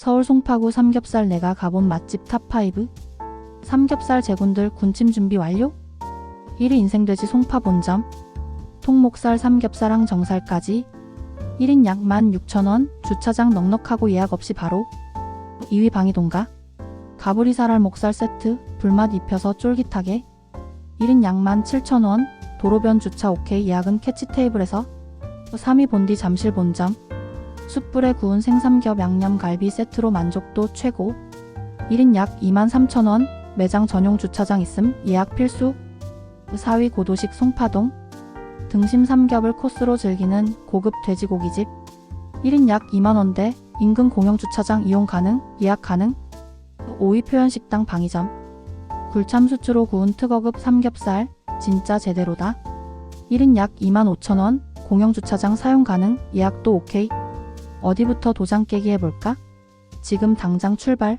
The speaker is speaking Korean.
서울 송파구 삼겹살 내가 가본 맛집 탑5 삼겹살 제군들 군침 준비 완료? 1위 인생돼지 송파 본점? 통목살 삼겹살랑 정살까지? 1인 약 16,000원 주차장 넉넉하고 예약 없이 바로? 2위 방이동가? 가브리 살알 목살 세트 불맛 입혀서 쫄깃하게? 1인 약 17,000원 도로변 주차 오케이 예약은 캐치 테이블에서? 3위 본디 잠실 본점 숯불에 구운 생삼겹 양념 갈비 세트로 만족도 최고. 1인 약 23,000원 매장 전용 주차장 있음 예약 필수. 4위 고도식 송파동. 등심 삼겹을 코스로 즐기는 고급 돼지고기집. 1인 약 2만원대 인근 공영 주차장 이용 가능 예약 가능. 5위 표현식당 방이점. 굴참 수추로 구운 특어급 삼겹살 진짜 제대로다. 1인 약 25,000원 공영 주차장 사용 가능 예약도 오케이 어디부터 도장 깨기 해볼까? 지금 당장 출발